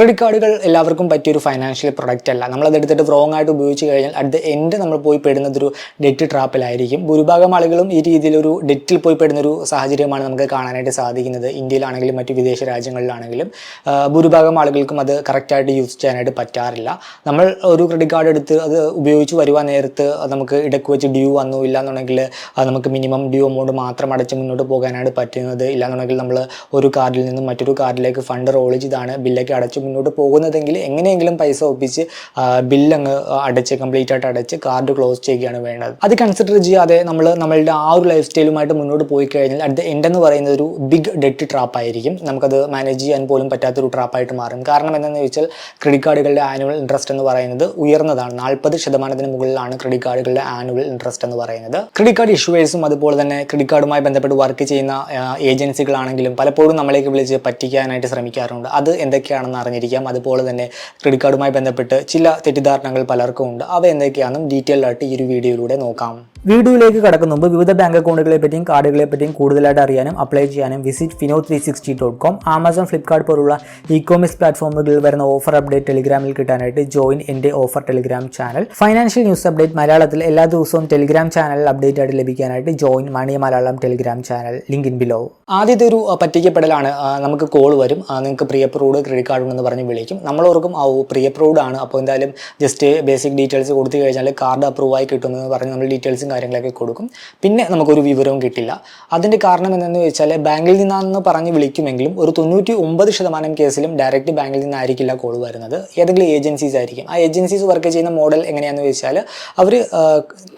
Credit കാർഡുകൾ എല്ലാവർക്കും പറ്റിയൊരു ഫൈനാൻഷ്യൽ പ്രൊഡക്റ്റ് അല്ല. നമ്മളത് എടുത്തിട്ട് റോങ് ആയിട്ട് ഉപയോഗിച്ച് കഴിഞ്ഞാൽ അറ്റ് ദ എൻഡ് നമ്മൾ പോയി പെടുന്നതൊരു ഡെറ്റ് ട്രാപ്പിലായിരിക്കും ഭൂരിഭാഗം ആളുകളും ഈ രീതിയിലൊരു ഡെറ്റിൽ പോയി പെടുന്ന ഒരു സാഹചര്യമാണ് നമുക്ക് കാണാനായിട്ട് സാധിക്കുന്നത്. ഇന്ത്യയിലാണെങ്കിലും മറ്റു വിദേശ രാജ്യങ്ങളിലാണെങ്കിലും. ഭൂരിഭാഗം ആളുകൾക്കും അത് കറക്റ്റായിട്ട് യൂസ് ചെയ്യാനായിട്ട് പറ്റാറില്ല. നമ്മൾ ഒരു ക്രെഡിറ്റ് കാർഡ് എടുത്ത് അത് ഉപയോഗിച്ച് വരുവാൻ നേരത്ത് നമുക്ക് ഇടയ്ക്ക് വെച്ച് ഡ്യൂ വന്നു. ഇല്ല എന്നുണ്ടെങ്കിൽ നമുക്ക് മിനിമം ഡ്യൂ എമൗണ്ട് മാത്രം അടച്ച് മുന്നോട്ട് പോകാനായിട്ട് പറ്റുന്നത് ഇല്ല എന്നുണ്ടെങ്കിൽ നമ്മൾ ഒരു കാർഡിൽ നിന്നും മറ്റൊരു കാർഡിലേക്ക് ഫണ്ട് റോൾ ചെയ്താണ്. ബില്ലൊക്കെ അടച്ച് മുന്നോട്ട് പോകുന്നതെങ്കിൽ എങ്ങനെയെങ്കിലും പൈസ ഒപ്പിച്ച് ബില്ല് അങ്ങ് അടച്ച് കംപ്ലീറ്റ് ആയിട്ട് അടച്ച് കാർഡ് ക്ലോസ് ചെയ്യുകയാണ് വേണ്ടത്. അത് കൺസിഡർ ചെയ്യാതെ നമ്മൾ നമ്മളുടെ ആ ഒരു ലൈഫ് സ്റ്റൈലുമായിട്ട് മുന്നോട്ട് പോയി കഴിഞ്ഞാൽ അറ്റ് ദ എൻഡ് എന്ന് പറയുന്നത് ഒരു ബിഗ് ഡെറ്റ് ട്രാപ്പ് ആയിരിക്കും. നമുക്കത് മാനേജ് ചെയ്യാൻ പോലും പറ്റാത്തൊരു ട്രാപ്പായിട്ട് മാറും. കാരണം എന്താണെന്ന് ചോദിച്ചാൽ ക്രെഡിറ്റ് കാർഡുകളുടെ ആനുവൽ ഇൻട്രസ്റ്റ് എന്ന് പറയുന്നത് ഉയർന്നതാണ്. നാൽപ്പത് ശതമാനത്തിന് മുകളിലാണ് ക്രെഡിറ്റ് കാർഡുകളുടെ ആനുവൽ ഇൻട്രസ്റ്റ് എന്ന് പറയുന്നത്. ക്രെഡിറ്റ് കാർഡ് ഇഷ്യൂവേഴ്സും അതുപോലെ തന്നെ ക്രെഡിറ്റ് കാർഡുമായി ബന്ധപ്പെട്ട് വർക്ക് ചെയ്യുന്ന ഏജൻസികളാണെങ്കിലും പലപ്പോഴും നമ്മളേക്ക് വിളിച്ച് പറ്റിക്കാനായിട്ട് ശ്രമിക്കാറുണ്ട്. അത് എന്തൊക്കെയാണെന്ന് അറിഞ്ഞിരിക്കാം അതുപോലെ തന്നെ ക്രെഡിറ്റ് കാർഡുമായി ബന്ധപ്പെട്ട് ചില തെറ്റിദ്ധാരണകൾ പലർക്കും ഉണ്ട്. അവ എന്തൊക്കെയാണെന്നും ഡീറ്റെയിൽഡായിട്ട് ഈ ഒരു വീഡിയോയിലൂടെ നോക്കാം. വീഡിയോയിലേക്ക് കടക്കുന്ന മുമ്പ് വിവിധ ബാങ്ക് അക്കൗണ്ടുകളെ പറ്റിയും കാർഡുകളെ പറ്റിയും കൂടുതലായിട്ട് അറിയാനും അപ്ലൈ ചെയ്യാനും visit Fino three sixty dot com Amazon Flipkart പോലുള്ള ഇ കോമേഴ്സ് പ്ലാറ്റ്ഫോമുകളിൽ വരുന്ന ഓഫർ അപ്ഡേറ്റ് ടെലിഗ്രാമിൽ കിട്ടാനായിട്ട് ജോയിൻ എന്റെ offer Telegram channel financial news update മലയാളത്തിൽ എല്ലാ ദിവസവും ടെലിഗ്രാം ചാനലിൽ അപ്ഡേറ്റ് ആയിട്ട് ലഭിക്കാനായിട്ട് join money Malayalam Telegram channel link in below ആദ്യത്തെ ഒരു പറ്റിക്കപ്പെടലാണ് നമുക്ക് കോൾ വരും. നിങ്ങൾക്ക് പ്രിയ അപ്രൂവ്ഡ് ക്രെഡിറ്റ് കാർഡ് ഉണ്ടെന്ന് പറഞ്ഞ് വിളിക്കും. നമ്മളോർക്കും ആ പ്രീ അപ്രൂവ്ഡ് ആണ്. അപ്പോൾ എന്തായാലും ജസ്റ്റ് ബേസിക് ഡീറ്റെയിൽസ് കൊടുത്തു കഴിഞ്ഞാൽ കാർഡ് അപ്രൂവായി കിട്ടുമെന്ന് പറഞ്ഞ് നമ്മൾ ഡീറ്റെയിൽസും കാര്യങ്ങളൊക്കെ കൊടുക്കും. പിന്നെ നമുക്കൊരു വിവരവും കിട്ടില്ല. അതിന്റെ കാരണം എന്തെന്ന് വെച്ചാൽ ബാങ്കിൽ നിന്നാണെന്ന് പറഞ്ഞ് വിളിക്കുമെങ്കിലും ഒരു തൊണ്ണൂറ്റി ഒമ്പത് ശതമാനം കേസിലും ഡയറക്റ്റ് ബാങ്കിൽ നിന്നായിരിക്കില്ല കോൾ വരുന്നത്. ഏതെങ്കിലും ഏജൻസീസ് ആയിരിക്കും. ആ ഏജൻസീസ് വർക്ക് ചെയ്യുന്ന മോഡൽ എങ്ങനെയാണെന്ന് വെച്ചാൽ അവർ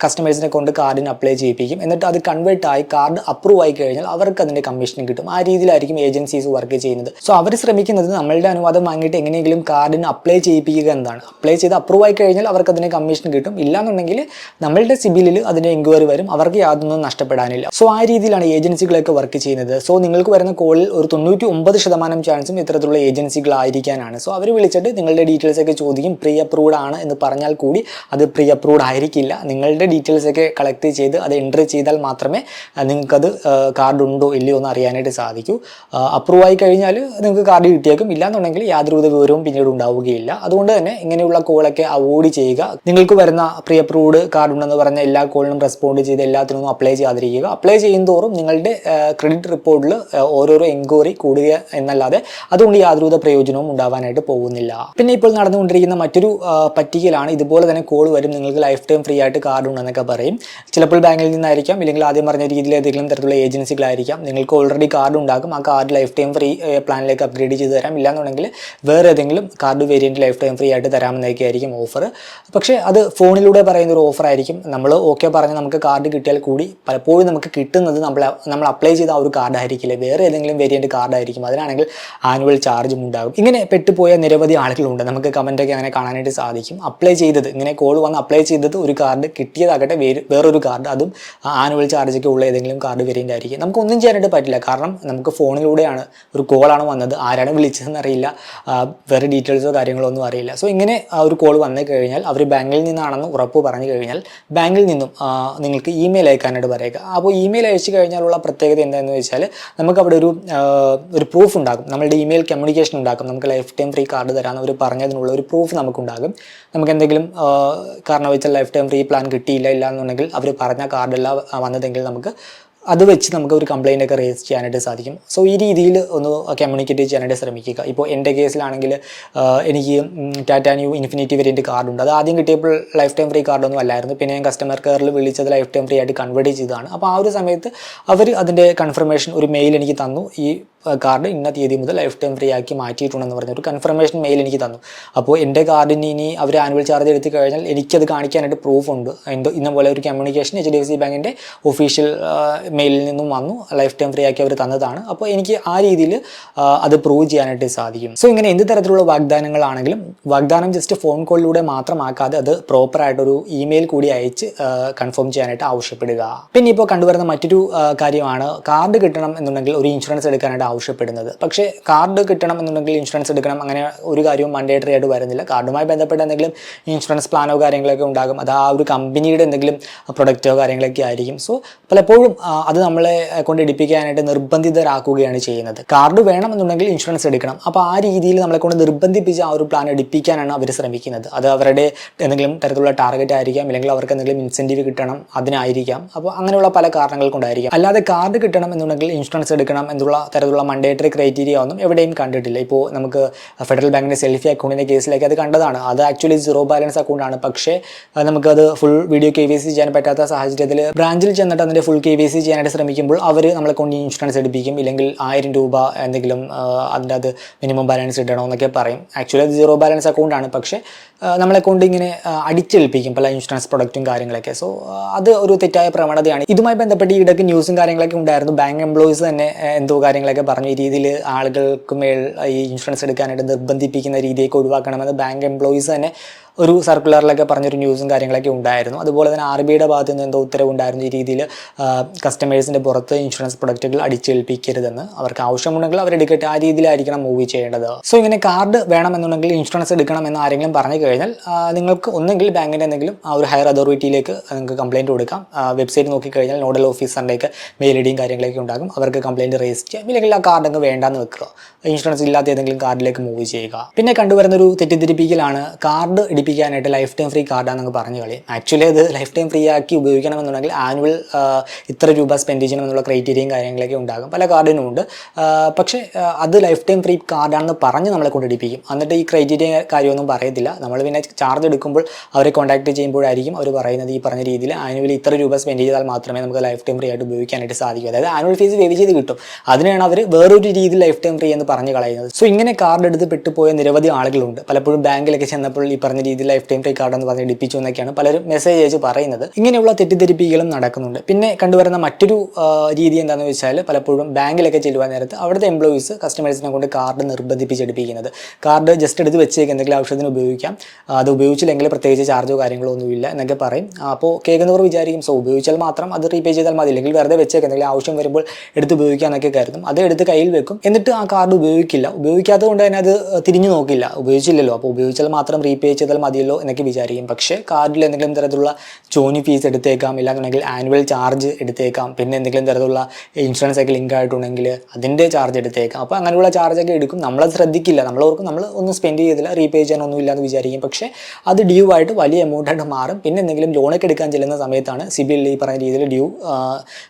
കസ്റ്റമേഴ്സിനെ കൊണ്ട് കാർഡിന് അപ്ലൈ ചെയ്യിപ്പിക്കും. എന്നിട്ട് അത് കൺവേർട്ട് ആയി കാർഡ് അപ്രൂവ് ആയി കഴിഞ്ഞാൽ അവർക്ക് അതിന്റെ കമ്മീഷൻ കിട്ടും. ആ രീതിയിലായിരിക്കും ഏജൻസീസ് വർക്ക് ചെയ്യുന്നത്. സോ അവർ ശ്രമിക്കുന്നത് നമ്മളുടെ അനുവാദം വാങ്ങിയിട്ട് എങ്ങനെയെങ്കിലും കാർഡിന് അപ്ലൈ ചെയ്യിപ്പിക്കുക എന്നാണ് അപ്ലൈ ചെയ്ത് അപ്രൂവ് ആയി കഴിഞ്ഞാൽ അവർക്ക് അതിന് കമ്മീഷൻ കിട്ടും. ഇല്ലാന്നുണ്ടെങ്കിൽ നമ്മളുടെ സിബിലിൽ അതിന് എൻക്വയറി വരും അവർക്ക് യാതൊന്നും നഷ്ടപ്പെടാനില്ല. സോ ആ രീതിയിലാണ് ഏജൻസികളൊക്കെ വർക്ക് ചെയ്യുന്നത്. സോ നിങ്ങൾക്ക് വരുന്ന കോളിൽ ഒരു തൊണ്ണൂറ്റി ഒമ്പത് ശതമാനം ചാൻസും ഇത്തരത്തിലുള്ള ഏജൻസികളായിരിക്കാനാണ്. സോ അവർ വിളിച്ചിട്ട് നിങ്ങളുടെ ഡീറ്റെയിൽസ് ഒക്കെ ചോദിക്കും പ്രീ അപ്രൂവ്ഡ് ആണ് എന്ന് പറഞ്ഞാൽ കൂടി അത് പ്രീ അപ്രൂവ്ഡ് ആയിരിക്കില്ല. നിങ്ങളുടെ ഡീറ്റെയിൽസ് ഒക്കെ കളക്ട് ചെയ്ത് അത് എൻട്രി ചെയ്താൽ മാത്രമേ നിങ്ങൾക്കത് കാർഡ് ഉണ്ടോ ഇല്ലയോ എന്ന് അറിയാനായിട്ട് സാധിക്കൂ. അപ്രൂവ് ആയി കഴിഞ്ഞാൽ നിങ്ങൾക്ക് കാർഡ് കിട്ടിയേക്കും. ഇല്ലാന്നുണ്ടെങ്കിൽ യാതൊരുവിധ വിവരവും പിന്നീട് ഉണ്ടാവുകയില്ല. അതുകൊണ്ട് തന്നെ ഇങ്ങനെയുള്ള കോളൊക്കെ അവോയ്ഡ് ചെയ്യുക. നിങ്ങൾക്ക് വരുന്ന പ്രീ അപ്രൂവ്ഡ് കാർഡ് ഉണ്ടെന്ന് പറഞ്ഞ എല്ലാ കോളിനും റെസ്പോണ്ട് ചെയ്ത് എല്ലാത്തിനും അപ്ലൈ ചെയ്യാതിരിക്കുക. അപ്ലൈ ചെയ്യുന്തോറും നിങ്ങളുടെ ക്രെഡിറ്റ് റിപ്പോർട്ടിൽ ഓരോരോ എൻക്വയറി കൂടുക എന്നല്ലാതെ അതുകൊണ്ട് യാതൊരുവിധ പ്രയോജനവും ഉണ്ടാവാനായിട്ട് പോകുന്നില്ല. പിന്നെ ഇപ്പോൾ നടന്നുകൊണ്ടിരിക്കുന്ന മറ്റൊരു പറ്റിക്കലാണ് ഇതുപോലെ തന്നെ കോൾ വരും. നിങ്ങൾക്ക് ലൈഫ് ടൈം ഫ്രീ ആയിട്ട് കാർഡ് ഉണ്ടെന്നൊക്കെ പറയും. ചിലപ്പോൾ ബാങ്കിൽ നിന്നായിരിക്കാം ഇല്ലെങ്കിൽ ആദ്യം പറഞ്ഞ രീതിയിൽ ഏതെങ്കിലും തരത്തിലുള്ള ഏജൻസികളായിരിക്കാം നിങ്ങൾക്ക് ഓൾറെഡി കാർഡ് ഉണ്ടാകും. ആ കാർഡ് ലൈഫ് ടൈം ഫ്രീ പ്ലാനിലേക്ക് അപ്ഗ്രേഡ് ചെയ്ത് തരാം. ഇല്ലാന്നുണ്ടെങ്കിൽ വേറെ ഏതെങ്കിലും card variant life time free ആയിട്ട് തരാമെന്നൊക്കെ ആയിരിക്കും ഓഫർ പക്ഷേ അത് ഫോണിലൂടെ പറയുന്ന ഒരു ഓഫർ ആയിരിക്കും. നമ്മൾ ഓക്കെ പറഞ്ഞ് നമുക്ക് കാർഡ് കിട്ടിയാൽ കൂടി പലപ്പോഴും നമുക്ക് കിട്ടുന്നത് നമ്മൾ നമ്മൾ അപ്ലൈ ചെയ്ത ആ ഒരു കാർഡ് ആയിരിക്കില്ല? വേറെ ഏതെങ്കിലും വേരിയന്റ് കാർഡ് ആയിരിക്കും. അതിനാണെങ്കിൽ ആനുവൽ ചാർജും ഉണ്ടാകും. ഇങ്ങനെ പെട്ടുപോയ നിരവധി ആളുകളുണ്ട്. നമുക്ക് കമന്റൊക്കെ അങ്ങനെ കാണാനായിട്ട് സാധിക്കും. അപ്ലൈ ചെയ്തത് ഇങ്ങനെ കോൾ വന്ന് അപ്ലൈ ചെയ്തത് ഒരു കാർഡ് കിട്ടിയതാകട്ടെ വേറെ വേറൊരു കാർഡ് അതും ആനുവൽ ചാർജൊക്കെ ഉള്ള ഏതെങ്കിലും കാർഡ് വേരിയന്റ് ആയിരിക്കും. നമുക്കൊന്നും ചെയ്യാനായിട്ട് പറ്റില്ല. കാരണം നമുക്ക് ഫോണിലൂടെയാണ് ഒരു കോളാണ് വന്നത്. ആരാണ് വിളിച്ചതെന്ന് അറിയില്ല. വേറെ ഡീറ്റെയിൽസോ കാര്യങ്ങളോ ഒന്നും അറിയില്ല. സോ ഇങ്ങനെ ഒരു കോൾ വന്നു കഴിഞ്ഞാൽ അവർ ബാങ്കിൽ നിന്നാണെന്ന് ഉറപ്പ് പറഞ്ഞു കഴിഞ്ഞാൽ ബാങ്കിൽ നിന്നും നിങ്ങൾക്ക് ഇമെയിൽ അയക്കാനായിട്ട് പറയുക. അപ്പോൾ ഇമെയിൽ അയച്ചു കഴിഞ്ഞാലുള്ള പ്രത്യേകത എന്താണെന്ന് വെച്ചാൽ നമുക്ക് അവിടെ ഒരു ഒരു പ്രൂഫ് ഉണ്ടാകും. നമ്മളുടെ ഇമെയിൽ കമ്മ്യൂണിക്കേഷൻ ഉണ്ടാക്കും നമുക്ക് ലൈഫ് ടൈം ഫ്രീ കാർഡ് തരാമെന്ന് അവർ പറഞ്ഞതിനുള്ള ഒരു പ്രൂഫ് നമുക്കുണ്ടാകും. നമുക്ക് എന്തെങ്കിലും കാരണം വെച്ചാൽ ലൈഫ് ടൈം ഫ്രീ പ്ലാൻ കിട്ടിയില്ല ഇല്ല എന്നുണ്ടെങ്കിൽ അവർ പറഞ്ഞ കാർഡല്ല വന്നതെങ്കിൽ നമുക്ക് അത് വെച്ച് നമുക്ക് ഒരു കംപ്ലയിന്റ് ഒക്കെ റേസ് ചെയ്യാനായിട്ട് സാധിക്കും. സോ ഈ രീതിയിൽ ഒന്ന് കമ്മ്യൂണിക്കേറ്റ് ചെയ്യാനായിട്ട് ശ്രമിക്കുക. ഇപ്പോൾ എന്റെ കേസിലാണെങ്കിൽ എനിക്ക് ടാറ്റാ ന്യൂ ഇൻഫിനിറ്റി വേരിയന്റ് കാർഡുണ്ട് അത് ആദ്യം കിട്ടിയപ്പോൾ ലൈഫ് ടൈം ഫ്രീ കാർഡൊന്നും അല്ലായിരുന്നു. പിന്നെ ഞാൻ കസ്റ്റമർ കെയറിൽ വിളിച്ചത് ലൈഫ് ടൈം ഫ്രീ ആയിട്ട് കൺവേർട്ട് ചെയ്തതാണ്. അപ്പോൾ ആ ഒരു സമയത്ത് അവർ അതിന്റെ കൺഫർമേഷൻ ഒരു മെയിൽ എനിക്ക് തന്നു. ഈ കാർഡ് ഇന്ന തീയതി മുതൽ ലൈഫ് ടൈം ഫ്രീ ആക്കി മാറ്റിയിട്ടുണ്ടെന്ന് പറഞ്ഞ ഒരു കൺഫർമേഷൻ മെയിൽ എനിക്ക് തന്നു. അപ്പോൾ എന്റെ കാർഡിന് ഇനി അവർ ആനുവൽ ചാർജ് എടുത്തു കഴിഞ്ഞാൽ എനിക്കത് കാണിക്കാനായിട്ട് പ്രൂഫ് ഉണ്ട്. എന്തോ ഇന്ന പോലെ ഒരു communication H D F C ബാങ്കിന്റെ ഒഫീഷ്യൽ മെയിലിൽ നിന്നും വന്നു. ലൈഫ് ടൈം ഫ്രീ ആക്കി അവർ തന്നതാണ്. അപ്പോൾ എനിക്ക് ആ രീതിയിൽ അത് പ്രൂവ് ചെയ്യാനായിട്ട് സാധിക്കും. സോ ഇങ്ങനെ എന്ത് തരത്തിലുള്ള വാഗ്ദാനങ്ങളാണെങ്കിലും വാഗ്ദാനം ജസ്റ്റ് ഫോൺ കോളിലൂടെ മാത്രമാക്കാതെ അത് പ്രോപ്പറായിട്ടൊരു ഇമെയിൽ കൂടി അയച്ച് കൺഫേം ചെയ്യാനായിട്ട് ആവശ്യപ്പെടുക. പിന്നെ ഇപ്പോൾ കണ്ടുവരുന്ന മറ്റൊരു കാര്യമാണ് കാർഡ് കിട്ടണം എന്നുണ്ടെങ്കിൽ ഒരു ഇൻഷുറൻസ് എടുക്കാനായിട്ട് ആവശ്യപ്പെടുന്നത്. പക്ഷേ കാർഡ് കിട്ടണം എന്നുണ്ടെങ്കിൽ ഇൻഷുറൻസ് എടുക്കണം അങ്ങനെ ഒരു കാര്യവും മണ്ടേറ്ററി ആയിട്ട് വരുന്നില്ല. കാർഡുമായി ബന്ധപ്പെട്ട എന്തെങ്കിലും ഇൻഷുറൻസ് പ്ലാനോ കാര്യങ്ങളൊക്കെ ഉണ്ടാകും. അത് ആ ഒരു കമ്പനിയുടെ എന്തെങ്കിലും പ്രൊഡക്റ്റോ കാര്യങ്ങളൊക്കെ ആയിരിക്കും. സോ പലപ്പോഴും അത് നമ്മളെ കൊണ്ട് എടുപ്പിക്കാനായിട്ട് നിർബന്ധിതരാക്കുകയാണ് ചെയ്യുന്നത്. കാർഡ് വേണമെന്നുണ്ടെങ്കിൽ ഇൻഷുറൻസ് എടുക്കണം. അപ്പോൾ ആ രീതിയിൽ നമ്മളെ കൊണ്ട് നിർബന്ധിപ്പിച്ച് ആ ഒരു പ്ലാൻ എടുപ്പിക്കാനാണ് അവർ ശ്രമിക്കുന്നത്. അത് അവരുടെ എന്തെങ്കിലും തരത്തിലുള്ള ടാർഗറ്റ് ആയിരിക്കാം അല്ലെങ്കിൽ അവർക്ക് എന്തെങ്കിലും ഇൻസെന്റീവ് കിട്ടണം അതിനായിരിക്കാം. അപ്പോൾ അങ്ങനെയുള്ള പല കാരണങ്ങൾ കൊണ്ടായിരിക്കാം. അല്ലാതെ കാർഡ് കിട്ടണം എന്നുണ്ടെങ്കിൽ ഇൻഷുറൻസ് എടുക്കണം എന്നുള്ള തരത്തിലുള്ള മണ്ടേറ്ററി ക്രൈറ്റീരിയ ഒന്നും എവിടെയും കണ്ടിട്ടില്ല. ഇപ്പോൾ നമുക്ക് ഫെഡറൽ ബാങ്കിന്റെ സെൽഫി അക്കൗണ്ടിന്റെ കേസിലേക്ക് അത് കണ്ടതാണ്. അത് ആക്ച്വലി സീറോ ബാലൻസ് അക്കൗണ്ടാണ് പക്ഷേ നമുക്കത് full video K Y C ചെയ്യാൻ പറ്റാത്ത സാഹചര്യത്തിൽ ബ്രാഞ്ചിൽ ചെന്നിട്ട് അതിന്റെ ഫുൾ കെ വി സി ചെയ്യാനായിട്ട് ശ്രമിക്കുമ്പോൾ അവർ നമ്മളെ കൊണ്ട് ഇൻഷുറൻസ് എടുപ്പിക്കും. ഇല്ലെങ്കിൽ ആയിരം രൂപ എന്തെങ്കിലും അതിന്റെ അത് മിനിമം ബാലൻസ് ഇടണം എന്നൊക്കെ പറയും. ആക്ച്വലി അത് സീറോ ബാലൻസ് അക്കൗണ്ടാണ് പക്ഷേ നമ്മളെ കൊണ്ട് ഇങ്ങനെ അടിച്ചേൽപ്പിക്കും പല ഇൻഷുറൻസ് പ്രൊഡക്റ്റും കാര്യങ്ങളൊക്കെ. സോ അത് ഒരു തെറ്റായ പ്രവണതയാണ്. ഇതുമായി ബന്ധപ്പെട്ട് ഇടയ്ക്ക് ന്യൂസും കാര്യങ്ങളൊക്കെ ഉണ്ടായിരുന്നു. ബാങ്ക് എംപ്ലോയീസ് തന്നെ എന്തോ കാര്യങ്ങളൊക്കെ പറഞ്ഞു. ഈ രീതിയിൽ ആളുകൾക്ക് മേൽ ഈ ഇൻഷുറൻസ് എടുക്കാനായിട്ട് നിർബന്ധിപ്പിക്കുന്ന രീതിയൊക്കെ ഒഴിവാക്കണമെന്ന് ബാങ്ക് എംപ്ലോയീസ് തന്നെ ഒരു സർക്കുലറിലൊക്കെ പറഞ്ഞൊരു ന്യൂസും കാര്യങ്ങളൊക്കെ ഉണ്ടായിരുന്നു. അതുപോലെ തന്നെ ആർ ബിയുടെ ഭാഗത്ത് നിന്ന് എന്തോ ഉത്തരവുണ്ടായിരുന്നു ഈ രീതിയിൽ കസ്റ്റമേഴ്സിന്റെ പുറത്ത് ഇൻഷുറൻസ് പ്രൊഡക്റ്റുകൾ അടിച്ചേൽപ്പിക്കരുതെന്ന് അവർക്ക് ആവശ്യമുണ്ടെങ്കിൽ അവരെടുക്കട്ടെ ആ രീതിയിലായിരിക്കണം മൂവ് ചെയ്യേണ്ടത്. സോ ഇങ്ങനെ കാർഡ് വേണമെന്നുണ്ടെങ്കിൽ ഇൻഷുറൻസ് എടുക്കണം എന്ന് ആരെങ്കിലും പറഞ്ഞു കഴിഞ്ഞാൽ നിങ്ങൾക്ക് ഒന്നെങ്കിൽ ബാങ്കിന്റെ എന്തെങ്കിലും ആ ഒരു ഹയർ അതോറിറ്റിയിലേക്ക് നിങ്ങൾക്ക് കംപ്ലയിന്റ് കൊടുക്കാം. വെബ്സൈറ്റ് നോക്കിക്കഴിഞ്ഞാൽ നോഡൽ ഓഫീസറിലേക്ക് മെയിൽ ഐഡിയും ഡിയും കാര്യങ്ങളൊക്കെ ഉണ്ടാകും. അവർക്ക് കംപ്ലയിന്റ് രജിസ്റ്റർ ചെയ്യാം. ഇല്ലെങ്കിൽ ആ കാർഡ് അങ്ങ് വേണ്ടാന്ന് വെക്കുക. ഇൻഷുറൻസ് ഇല്ലാത്ത ഏതെങ്കിലും കാർഡിലേക്ക് മൂവ് ചെയ്യുക. പിന്നെ കണ്ടുവരുന്ന ഒരു തെറ്റിദ്ധരിപ്പിക്കലാണ് കാർഡ് ഇടിപ്പിക്കാനായിട്ട് ലൈഫ് ടൈം ഫ്രീ കാർഡാണെന്ന് പറഞ്ഞു കളി. ആക്ച്വലി അത് ലൈഫ് ടൈം ഫ്രീ ആക്കി ഉപയോഗിക്കണമെന്നുണ്ടെങ്കിൽ ആനുവൽ ഇത്ര രൂപ സ്പെൻഡ് ചെയ്യണമെന്നുള്ള ക്രൈറ്റീരിയയും കാര്യങ്ങളൊക്കെ ഉണ്ടാകും. പല കാർഡിനും ഉണ്ട്. പക്ഷേ അത് ലൈഫ് ടൈം ഫ്രീ കാർഡാണെന്ന് പറഞ്ഞ് നമ്മളെ കൊണ്ട് ഇടിപ്പിക്കും എന്നിട്ട് ഈ ക്രൈറ്റീരിയ കാര്യമൊന്നും പറയത്തില്ല. നമ്മൾ പിന്നെ ചാർജ് എടുക്കുമ്പോൾ അവരെ കോൺടാക്ട് ചെയ്യുമ്പോഴായിരിക്കും അവർ പറയുന്നത് ഈ പറഞ്ഞ രീതിയിൽ ആനുവലി ഇത്ര രൂപ സ്പെൻഡ് ചെയ്താൽ മാത്രമേ നമുക്ക് ലൈഫ് ടൈം ഫ്രീ ആയിട്ട് ഉപയോഗിക്കാനായിട്ട് സാധിക്കൂ. അതായത് ആനുവൽ ഫീസ് വേവ് ചെയ്ത് കിട്ടും. അതിനാണ് അവർ വേറൊരു രീതിയിൽ ലൈഫ് ടൈം ഫ്രീ എന്ന് പറഞ്ഞ് കളയുന്നത്. സോ ഇങ്ങനെ കാർഡ് എടുത്ത് പെട്ടുപോയ നിരവധി ആളുകളുണ്ട്. പലപ്പോഴും ബാങ്കിലൊക്കെ ചെന്നപ്പോൾ ഈ പറഞ്ഞ രീതിയിൽ ലൈഫ് ടൈം ടൈ കാർഡ് എന്ന് പറഞ്ഞ് ഇടിപ്പിച്ചു എന്നൊക്കെയാണ് പലരും മെസ്സേജ് അയച്ച് പറയുന്നത്. ഇങ്ങനെയുള്ള തെറ്റിദ്ധരിപ്പിക്കലും നടക്കുന്നുണ്ട്. പിന്നെ കണ്ടുവരുന്ന മറ്റൊരു രീതി എന്താണെന്ന് വെച്ചാൽ പലപ്പോഴും ബാങ്കിലൊക്കെ ചെല്ലുവാൻ നേരത്ത് അവിടുത്തെ എംപ്ലോയീസ് കസ്റ്റമേഴ്സിനെ കൊണ്ട് കാർഡ് നിർബന്ധിപ്പിച്ചെടുപ്പിക്കുന്നത്. കാർഡ് ജസ്റ്റ് എടുത്ത് വെച്ചേക്ക് എന്തെങ്കിലും ആവശ്യത്തിന് ഉപയോഗിക്കാം. അത് ഉപയോഗിച്ചില്ലെങ്കിൽ പ്രത്യേകിച്ച് ചാർജോ കാര്യങ്ങളോ ഒന്നുമില്ല എന്നൊക്കെ പറയും. അപ്പോൾ കേൾക്കുന്നവർ വിചാരിക്കും സോ ഉപയോഗിച്ചാൽ മാത്രം അത് റീപേ ചെയ്താൽ മതി. അല്ലെങ്കിൽ വെറുതെ വെച്ചേക്ക് എന്തെങ്കിലും ആവശ്യം വരുമ്പോൾ എടുത്ത് ഉപയോഗിക്കാമെന്നൊക്കെ കരുതും. അത് എടുത്ത് കയ്യിൽ വെക്കും. എന്നിട്ട് ആ കാർഡ് ഉപയോഗിക്കില്ല. ഉപയോഗിക്കാത്തത് കൊണ്ട് തന്നെ അത് തിരിഞ്ഞു നോക്കില്ല. ഉപയോഗിച്ചില്ലല്ലോ. അപ്പോൾ ഉപയോഗിച്ചാൽ മാത്രം റീപേ ചെയ്താൽ മതിയല്ലോ എന്നൊക്കെ വിചാരിക്കും. പക്ഷേ കാർഡിൽ എന്തെങ്കിലും തരത്തിലുള്ള ജോനി ഫീസ് എടുത്തേക്കാം ഇല്ലാന്നുണ്ടെങ്കിൽ ആനുവൽ ചാർജ് എടുത്തേക്കാം പിന്നെ എന്തെങ്കിലും തരത്തിലുള്ള ഇൻഷുറൻസ് ഒക്കെ ലിങ്ക് ആയിട്ടുണ്ടെങ്കിൽ അതിന്റെ ചാർജ് എടുത്തേക്കാം. അപ്പോൾ അങ്ങനെയുള്ള ചാർജൊക്കെ എടുക്കും. നമ്മളത് ശ്രദ്ധിക്കില്ല. നമ്മളോർക്കും നമ്മൾ ഒന്നും സ്പെൻഡ് ചെയ്തില്ല റീപേ ചെയ്യാനൊന്നും ഇല്ല എന്ന് വിചാരിക്കും. പക്ഷേ അത് ഡ്യൂ ആയിട്ട് വലിയ എമൗണ്ട് ആയിട്ട് മാറും. പിന്നെ എന്തെങ്കിലും ലോണൊക്കെ എടുക്കാൻ ചെല്ലുന്ന സമയത്താണ് സിബിൽ ഈ പറഞ്ഞ രീതിയിൽ ഡ്യൂ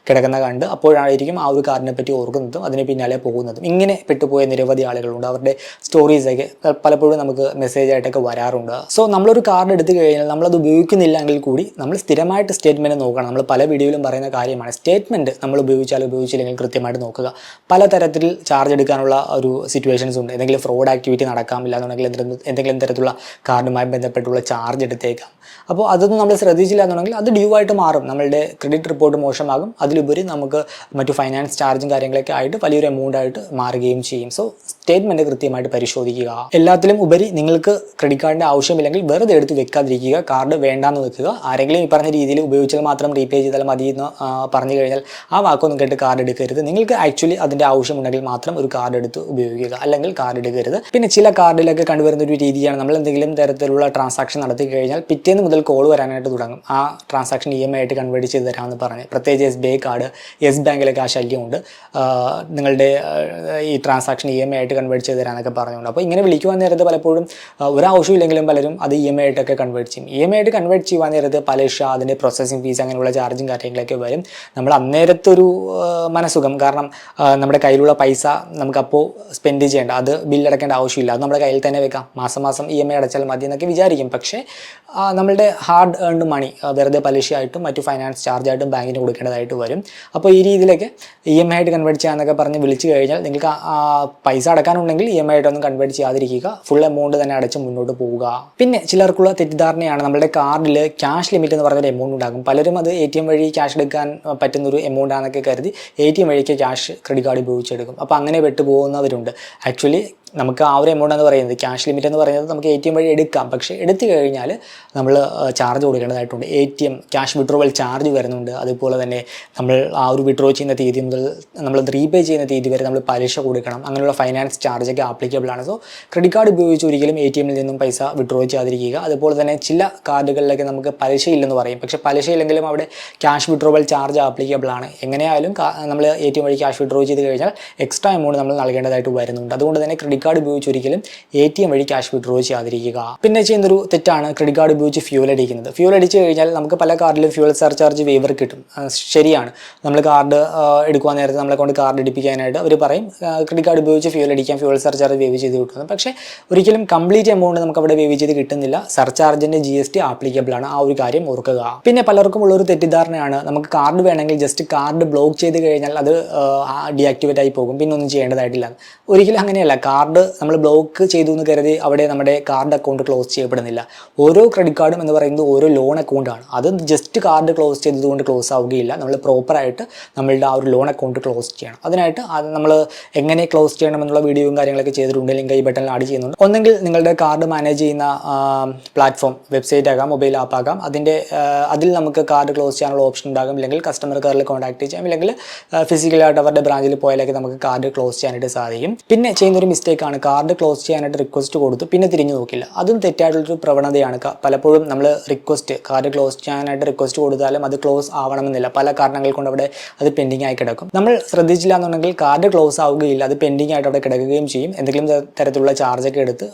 കിടക്കുന്ന കണ്ട് അപ്പോഴായിരിക്കും ആ ഒരു കാർഡിനെ പറ്റി ഓർക്കുന്നതും അതിന് പിന്നാലെ പോകുന്നതും. ഇങ്ങനെ പെട്ടുപോയ നിരവധി ആളുകളുണ്ട്. അവരുടെ സ്റ്റോറീസൊക്കെ പലപ്പോഴും നമുക്ക് മെസ്സേജ് ആയിട്ടൊക്കെ വരാറുണ്ട്. സോ നമ്മളൊരു കാർഡ് എടുത്തു കഴിഞ്ഞാൽ നമ്മളത് ഉപയോഗിക്കുന്നില്ലെങ്കിൽ കൂടി നമ്മൾ സ്ഥിരമായിട്ട് സ്റ്റേറ്റ്മെന്റ് നോക്കണം. നമ്മൾ പല വീഡിയോയിലും പറയുന്ന കാര്യമാണ്. സ്റ്റേറ്റ്മെന്റ് നമ്മൾ ഉപയോഗിച്ചാൽ ഉപയോഗിച്ചില്ലെങ്കിൽ കൃത്യമായിട്ട് നോക്കുക. പലതരത്തിൽ ചാർജ് എടുക്കാനുള്ള ഒരു സിറ്റുവേഷൻസ് ഉണ്ട്. എന്തെങ്കിലും ഫ്രോഡ് ആക്ടിവിറ്റി നടക്കാമില്ല എന്നുണ്ടെങ്കിൽ എന്തെങ്കിലും തരത്തിലുള്ള കാർഡുമായി ബന്ധപ്പെട്ടുള്ള ചാർജ് എടുത്തേക്കാം. അപ്പോൾ അതൊന്നും നമ്മൾ ശ്രദ്ധിച്ചില്ല എന്നുണ്ടെങ്കിൽ അത് ഡ്യൂ ആയിട്ട് മാറും. നമ്മളുടെ ക്രെഡിറ്റ് റിപ്പോർട്ട് മോശമാകും. അതിലുപരി നമുക്ക് മറ്റു ഫൈനാൻസ് ചാർജും കാര്യങ്ങളൊക്കെ ആയിട്ട് വലിയൊരു എമൗണ്ട് ആയിട്ട് മാറുകയും ചെയ്യും. സോ സ്റ്റേറ്റ്മെന്റ് കൃത്യമായിട്ട് പരിശോധിക്കുക. എല്ലാത്തിലും ഉപരി നിങ്ങൾക്ക് ക്രെഡിറ്റ് കാർഡിന്റെ ആവശ്യമില്ലെങ്കിൽ വെറുതെ എടുത്ത് വെക്കാതിരിക്കുക. കാർഡ് വേണ്ടാന്ന് വെക്കുക. ആരെങ്കിലും ഈ പറഞ്ഞ രീതിയിൽ ഉപയോഗിച്ചാൽ മാത്രം റീപേ ചെയ്താൽ മതി എന്ന് പറഞ്ഞു കഴിഞ്ഞാൽ ആ വാക്കൊന്നും കേട്ട് കാർഡ് എടുക്കരുത്. നിങ്ങൾക്ക് ആക്ച്വലി അതിന്റെ ആവശ്യമുണ്ടെങ്കിൽ മാത്രം ഒരു കാർഡ് എടുത്ത് ഉപയോഗിക്കുക. അല്ലെങ്കിൽ കാർഡ് എടുക്കരുത്. പിന്നെ ചില കാർഡിലൊക്കെ കണ്ടുവരുന്ന ഒരു രീതിയാണ്. നമ്മൾ എന്തെങ്കിലും തരത്തിലുള്ള ട്രാൻസാക്ഷൻ നടത്തി കഴിഞ്ഞാൽ പിറ്റേന്ന് മുതൽ കോൾ വരാനായിട്ട് തുടങ്ങും. ആ ട്രാൻസാക്ഷൻ ഇ എം ഐ ആയിട്ട് കൺവേർട്ട് ചെയ്ത് തരാമെന്ന് പറഞ്ഞ്. പ്രത്യേകിച്ച് S B I card yes ബാങ്കിലൊക്കെ ആ ശല്യമുണ്ട്. നിങ്ങളുടെ ഈ ട്രാൻസാക്ഷൻ ഇ എം ഐ ആയിട്ട് കൺവേർട്ട് ചെയ്ത് തരാമെന്നൊക്കെ പറഞ്ഞുകൊണ്ട്. അപ്പോൾ ഇങ്ങനെ വിളിക്കുവാൻ നേരത്ത് പലപ്പോഴും ഒരാവശ്യം ഒരാവശ്യമില്ലെങ്കിലും പലരും അത് ഇ എം ഐ ആയിട്ടൊക്കെ കൺവേർട്ട് ചെയ്യും. ഇ എം ഐ ആയിട്ട് കൺവേർട്ട് ചെയ്യുവാൻ നേരത്ത് പലിശ അതിന്റെ പ്രോസസ്സിംഗ് ഫീസ് അങ്ങനെയുള്ള ചാർജും കാര്യങ്ങളൊക്കെ വരും. നമ്മൾ അന്നേരത്തൊരു മനസുഖം കാരണം നമ്മുടെ കയ്യിലുള്ള പൈസ നമുക്കപ്പോൾ സ്പെൻഡ് ചെയ്യേണ്ട. അത് ബില്ലടക്കേണ്ട ആവശ്യമില്ല. അത് നമ്മുടെ കയ്യിൽ തന്നെ വെക്കാം. മാസം മാസം ഇ എം ഐ അടച്ചാൽ മതി എന്നൊക്കെ വിചാരിക്കും. പക്ഷേ ആ, നമ്മളുടെ ഹാർഡ് ഏൺഡ് മണി വെറുതെ പലിശയായിട്ടും മറ്റു ഫൈനാൻസ് ചാർജായിട്ടും ബാങ്കിന് കൊടുക്കേണ്ടതായിട്ട് വരും. അപ്പോൾ ഈ രീതിയിലൊക്കെ ഇ എം ഐ ആയിട്ട് കൺവേർട്ട് ചെയ്യാന്നൊക്കെ പറഞ്ഞ് വിളിച്ചു കഴിഞ്ഞാൽ നിങ്ങൾക്ക് പൈസ അടക്കാനുണ്ടെങ്കിൽ ഇ എം ഐ ആയിട്ടൊന്നും കൺവേർട്ട് ചെയ്യാതിരിക്കുക. ഫുൾ എമൗണ്ട് തന്നെ അടച്ച് മുന്നോട്ട് പോവുക. പിന്നെ ചിലർക്കുള്ള തെറ്റിദ്ധാരണയാണ് നമ്മുടെ കാർഡിൽ ക്യാഷ് ലിമിറ്റ് എന്ന് പറഞ്ഞൊരു എമൗണ്ട് ഉണ്ടാകും. പലരും അത് എ ടി എം വഴി ക്യാഷ് എടുക്കാൻ പറ്റുന്ന പറ്റുന്നൊരു എമൗണ്ട് ആണെന്നൊക്കെ കരുതി എ ടി എം വഴിക്ക് ക്യാഷ് ക്രെഡിറ്റ് കാർഡ് ഉപയോഗിച്ചെടുക്കും. അപ്പോൾ അങ്ങനെ പെട്ടു പോകുന്നവരുണ്ട് ആക്ച്വലി നമുക്ക് ആ ഒരു എമൗണ്ട് എന്ന് പറയുന്നത് ക്യാഷ് ലിമിറ്റ് എന്ന് പറയുന്നത് നമുക്ക് എ ടി എം വഴി എടുക്കാം. പക്ഷേ എടുത്തു കഴിഞ്ഞാൽ നമ്മൾ charge കൊടുക്കേണ്ടതായിട്ടുണ്ട്. A T M cash withdrawal charge വരുന്നുണ്ട്. അതുപോലെ തന്നെ നമ്മൾ ആ ഒരു വിഡ്രോ ചെയ്യുന്ന തീയതി മുതൽ നമ്മൾ റീപേ ചെയ്യുന്ന തീയതി വരെ നമ്മൾ പലിശ കൊടുക്കണം. അങ്ങനെയുള്ള ഫൈനാൻസ് ചാർജൊക്കെ ആപ്ലിക്കബിൾ ആണ്. സോ ക്രെഡിറ്റ് കാർഡ് ഉപയോഗിച്ച് ഒരിക്കലും എ ടി എമ്മിൽ നിന്നും പൈസ വിഡ്രോ ചെയ്യാതിരിക്കുക. അതുപോലെ തന്നെ ചില കാർഡുകളിലൊക്കെ നമുക്ക് പലിശ ഇല്ലെന്ന് പറയും. പക്ഷേ പലിശ ഇല്ലെങ്കിലും അവിടെ ക്യാഷ് വിഡ്രോവൽ ചാർജ് ആപ്ലിക്കബിൾ ആണ്. എങ്ങനെയായാലും നമ്മൾ എ ടി എം വഴി ക്യാഷ് വിഡ്രോ ചെയ്ത് കഴിഞ്ഞാൽ എക്സ്ട്രാ എമൗണ്ട് നമ്മൾ നൽകേണ്ടതായിട്ട് വരുന്നുണ്ട്. അതുകൊണ്ട് തന്നെ ക്രെഡിറ്റ് കാർഡ് ഉപയോഗിച്ച് ഒരിക്കലും എ ടി എം വഴി ക്യാഷ് വിഡ്രോ ചെയ്യാതിരിക്കുക. പിന്നെ ചെയ്യുന്നൊരു തെറ്റാണ് ക്രെഡിറ്റ് കാർഡ് ഉപയോഗിച്ച് ഫ്യൂൽ അടിക്കുന്നത്? ഫ്യൂൽ അടിച്ച് കഴിഞ്ഞാൽ നമുക്ക് പല കാർഡിലും ഫ്യൂൽ സർചാർജ് വേവർ കിട്ടും. ശരിയാണ്. നമ്മൾ കാർഡ് എടുക്കുവാൻ നേരത്തെ നമ്മളെ കൊണ്ട് കാർഡ് എടുപ്പിക്കാനായിട്ട് അവർ പറയും ക്രെഡിറ്റ് കാർഡ് ഉപയോഗിച്ച് ഫ്യൂൽ അടിക്കാൻ ഫ്യൂൽ സർചാർജ് വേവ് ചെയ്ത് കിട്ടുന്നത് പക്ഷേ ഒരിക്കലും കംപ്ലീറ്റ് എമൗണ്ട് നമുക്ക് അവിടെ വേവ് ചെയ്ത് കിട്ടുന്നില്ല. സർചാർജിന്റെ ജി എസ് ടി ആപ്ലിക്കബിൾ ആണ്. ആ ഒരു കാര്യം ഓർക്കുക. പിന്നെ പലർക്കും ഉള്ളൊരു തെറ്റിദ്ധാരണയാണ് നമുക്ക് കാർഡ് വേണമെങ്കിൽ ജസ്റ്റ് കാർഡ് ബ്ലോക്ക് ചെയ്ത് കഴിഞ്ഞാൽ അത് ഡീആക്ടിവേറ്റ് ആയി പോകും. പിന്നെ ഒന്നും ചെയ്യേണ്ടതായിട്ടില്ല. ഒരിക്കലും അങ്ങനെയല്ല. കാർഡ് നമ്മൾ ബ്ലോക്ക് ചെയ്തു എന്ന് കരുതി അവിടെ നമ്മുടെ കാർഡ് അക്കൗണ്ട് ക്ലോസ് ചെയ്യപ്പെടുന്നില്ല. ഓരോ ക്രെഡിറ്റ് കാർഡും എന്ന് പറയുന്നത് ഓരോ ലോൺ അക്കൗണ്ടാണ് അത് ജസ്റ്റ് കാർഡ് ക്ലോസ് ചെയ്തതുകൊണ്ട് ക്ലോസ് ആവുകയില്ല. നമ്മൾ പ്രോപ്പറായിട്ട് നമ്മളുടെ ആ ഒരു ലോൺ അക്കൗണ്ട് ക്ലോസ് ചെയ്യണം. അതിനായിട്ട് അത് നമ്മൾ എങ്ങനെ ക്ലോസ് ചെയ്യണമെന്നുള്ള വീഡിയോയും കാര്യങ്ങളൊക്കെ ചെയ്തിട്ടുണ്ട്. ലിങ്ക് ഈ ബട്ടണിൽ ആഡ് ചെയ്യുന്നുണ്ട്. ഒന്നെങ്കിൽ നിങ്ങളുടെ കാർഡ് മാനേജ് ചെയ്യുന്ന പ്ലാറ്റ്ഫോം വെബ്സൈറ്റ് ആകാം മൊബൈൽ ആപ്പ് ആകാം. അതിന്റെ അതിൽ നമുക്ക് കാർഡ് ക്ലോസ് ചെയ്യാനുള്ള ഓപ്ഷൻ ഉണ്ടാകും. അല്ലെങ്കിൽ കസ്റ്റമർ കെയറിൽ കോൺടാക്ട് ചെയ്യാം. അല്ലെങ്കിൽ ഫിസിക്കലായിട്ട് അവരുടെ ബ്രാഞ്ചിൽ പോയാലൊക്കെ നമുക്ക് കാർഡ് ക്ലോസ് ചെയ്യാനായിട്ട് സാധിക്കും. പിന്നെ ചെയ്യുന്നൊരു മിസ്റ്റേക്കാണ് കാർഡ് ക്ലോസ് ചെയ്യാനായിട്ട് റിക്വസ്റ്റ് കൊടുത്തു പിന്നെ തിരിഞ്ഞു നോക്കില്ല. അതും തെറ്റായിട്ടുള്ളൊരു പ്രവണതയാണ്. പലപ്പോഴും നമ്മൾ റിക്വസ്റ്റ് കാർഡ് ക്ലോസ് ചെയ്യാനായിട്ട് റിക്വസ്റ്റ് കൊടുത്താലും അത് ക്ലോസ് ആവണമെന്നില്ല. പല കാരണങ്ങൾ കൊണ്ട് അവിടെ അത് പെൻഡിങ് ആയി കിടക്കും. നമ്മൾ ശ്രദ്ധിച്ചില്ല എന്നുണ്ടെങ്കിൽ കാർഡ് ക്ലോസ് ആവുകയില്ല. അത് പെൻഡിങ് ആയിട്ട് അവിടെ കിടക്കുകയും ചെയ്യും. എന്തെങ്കിലും തരത്തിലുള്ള ചാർജൊക്കെ എടുത്ത്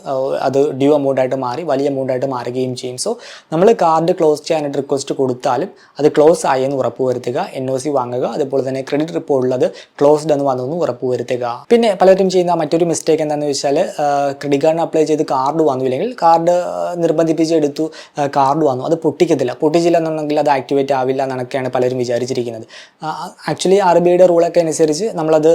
അത് ഡ്യൂ എമൗണ്ട് ആയിട്ട് മാറി വലിയ എമൗണ്ട് ആയിട്ട് മാറുകയും ചെയ്യും. സോ നമ്മൾ കാർഡ് ക്ലോസ് ചെയ്യാനായിട്ട് റിക്വസ്റ്റ് കൊടുത്താലും അത് ക്ലോസ് ആയി എന്ന് ഉറപ്പുവരുത്തുക എൻ ഒ സി വാങ്ങുക. അതുപോലെ തന്നെ ക്രെഡിറ്റ് റിപ്പോർട്ടിൽ അത് ക്ലോസ്ഡ് എന്ന് വന്നു ഉറപ്പുവരുത്തുക പിന്നെ പലരും ചെയ്യുന്ന മറ്റൊരു മിസ്റ്റേക്ക് എന്താണെന്ന് വെച്ചാൽ ക്രെഡിറ്റ് കാർഡിന് അപ്ലൈ ചെയ്ത് കാർഡ് വന്നു ഇല്ലെങ്കിൽ കാർഡ് നിർബന്ധിപ്പിച്ച് എടുത്തു കാർഡ് വന്നു അത് പൊട്ടിക്കത്തില്ല. പൊട്ടിച്ചില്ല എന്നുണ്ടെങ്കിൽ അത് ആക്ടിവേറ്റ് ആവില്ല എന്നൊക്കെയാണ് പലരും വിചാരിച്ചിരിക്കുന്നത്. ആക്ച്വലി ആർ ബി ഐയുടെ റൂളൊക്കെ അനുസരിച്ച് നമ്മളത്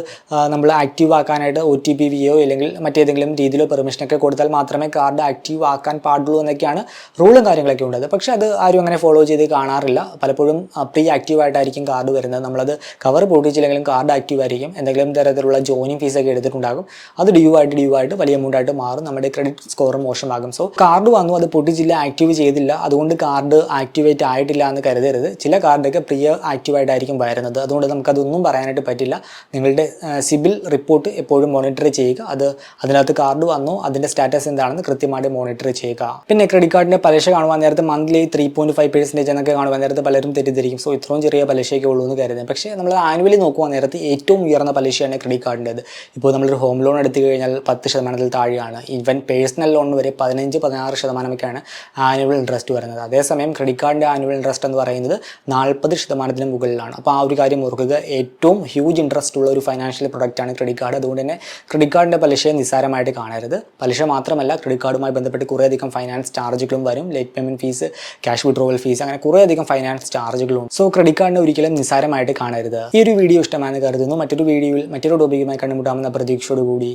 നമ്മൾ ആക്റ്റീവ് ആക്കാനായിട്ട് ഒ ടി പി വിയോ അല്ലെങ്കിൽ മറ്റേതെങ്കിലും രീതിയിലോ പെർമിഷനൊക്കെ കൊടുത്താൽ മാത്രമേ കാർഡ് ആക്റ്റീവ് ആക്കാൻ പാടുള്ളൂ എന്നൊക്കെയാണ് റൂളും കാര്യങ്ങളൊക്കെ ഉണ്ടത് പക്ഷേ അത് ആരും അങ്ങനെ ഫോളോ ചെയ്ത് കാണാറില്ല. പലപ്പോഴും പ്രീ ആക്റ്റീവ് ആയിട്ടായിരിക്കും കാർഡ് വരുന്നത്. നമ്മളത് കവർ പൊട്ടിച്ചില്ലെങ്കിലും കാർഡ് ആക്റ്റീവ് ആയിരിക്കും. എന്തെങ്കിലും തരത്തിലുള്ള ജോയിനിങ് ഫീസൊക്കെ എടുത്തിട്ടുണ്ടാകും. അത് ഡ്യൂ ആയിട്ട് ഡ്യൂ ആയിട്ട് വലിയ എമൗണ്ട് ആയിട്ട് മാറും. നമ്മുടെ ക്രെഡിറ്റ് സ്കോർ മോശമാകും. സോ കാർഡ് വന്നു അത് പൊട്ടിച്ചില്ല ആക്റ്റീവ് ചെയ്തില്ല. അതുകൊണ്ട് കാർഡ് ആക്ടിവേറ്റ് ആയിട്ടില്ല എന്ന് കരുതരുത്. ചില കാർഡൊക്കെ പ്രിയ ആക്റ്റീവായിട്ടായിരിക്കും വരുന്നത്. അതുകൊണ്ട് നമുക്കതൊന്നും പറയാനായിട്ട് പറ്റില്ല. നിങ്ങളുടെ സിബിൽ റിപ്പോർട്ട് എപ്പോഴും മോണിറ്റർ ചെയ്യുക. അത് അതിനകത്ത് കാർഡ് വന്നോ അതിന്റെ സ്റ്റാറ്റസ് എന്താണെന്ന് കൃത്യമായിട്ട് മോണിറ്റർ ചെയ്യുക. പിന്നെ ക്രെഡിറ്റ് കാർഡിന്റെ പലിശ കാണുവാൻ നേരത്തെ monthly three point five percentage എന്നൊക്കെ കാണുവാൻ നേരത്തെ പലരും തെറ്റിദ്ധരിക്കും. സോ ഇത്രയും ചെറിയ പലിശയൊക്കെ ഉള്ളൂ എന്ന് കരുതുന്നത് പക്ഷേ നമ്മൾ ആനുവലി നോക്കുവാൻ നേരത്തെ ഏറ്റവും ഉയർന്ന പലിശയാണ് ക്രെഡിറ്റ് കാർഡിന്റെത് ഇപ്പോൾ നമ്മളൊരു ഹോം ലോൺ എടുത്തു കഴിഞ്ഞാൽ പത്ത് ശതമാനത്തിൽ താഴെയാണ്. ഈവൻ പേഴ്സണൽ ലോൺ വരെ പതിനഞ്ച് പതിനാറ് ശതമാനമൊക്കെയാണ് ആനുവൽ ഇൻട്രസ്റ്റ് വരുന്നത്. അതേസമയം ക്രെഡിറ്റ് കാർഡിന്റെ ആനുവൽ ഇൻട്രസ്റ്റ് എന്ന് പറയുന്നത് നാൽപ്പത് ശതമാനത്തിന് മുകളിലാണ്. അപ്പോൾ ആ ഒരു കാര്യം ഓർക്കുക. ഏറ്റവും ഹ്യൂജ് ഇൻട്രസ്റ്റ് ഉള്ള ഒരു ഫൈനാൻഷ്യൽ പ്രൊഡക്റ്റാണ് ക്രെഡിറ്റ് കാർഡ് അതുകൊണ്ട് തന്നെ ക്രെഡിറ്റ് കാർഡിന്റെ പലിശയെ നിസ്സാരമായിട്ട് കാണരുത്. പലിശ മാത്രമല്ല ക്രെഡിറ്റ് കാർഡുമായി ബന്ധപ്പെട്ട് കുറേയധികം ഫൈനാൻസ് ചാർജുകളും വരും. Late payment fees cash withdrawal fees അങ്ങനെ കുറേയധികം ഫൈനാൻസ് ചാർജുകളും സോ ക്രെഡിറ്റ് കാർഡിനെ ഒരിക്കലും നിസ്സാരമായിട്ട് കാണരുത്. ഈ ഒരു വീഡിയോ ഇഷ്ടമാണെന്ന് കരുതുന്നു. മറ്റൊരു വീഡിയോയിൽ മറ്റൊരു ടോപ്പിക്കുമായി കണ്ടുമുട്ടാമെന്ന പ്രതീക്ഷയോടുകൂടി.